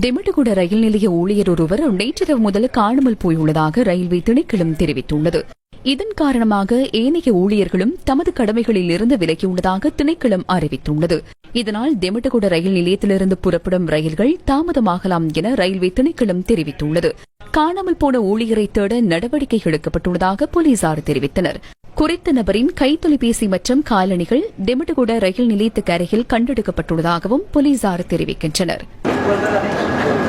திமிட்டுகுட ரயில் நிலைய ஊழியர் ஒருவர் நேற்றிரவு முதல் காணாமல் போயுள்ளதாக ரயில்வே திணைக்களம் தெரிவித்துள்ளது. இதன் காரணமாக ஏனைய ஊழியர்களும் தமது கடமைகளில் இருந்து விலகியுள்ளதாக திணைக்களம் அறிவித்துள்ளது. இதனால் திமிட்டுகுட ரயில் நிலையத்திலிருந்து புறப்படும் ரயில்கள் தாமதமாகலாம் என ரயில்வே திணைக்களம் தெரிவித்துள்ளது. காணாமல் போன ஊழியரை தேட நடவடிக்கை எடுக்கப்பட்டுள்ளதாக போலீசார் தெரிவித்தனர். குறித்த நபரின் கைத்தொலைபேசி மற்றும் காலணிகள் திமிட்டுகுட ரயில் நிலையத்துக்கு அருகில் கண்டெடுக்கப்பட்டுள்ளதாகவும் போலீசார் தெரிவிக்கின்றனர். quando ela vem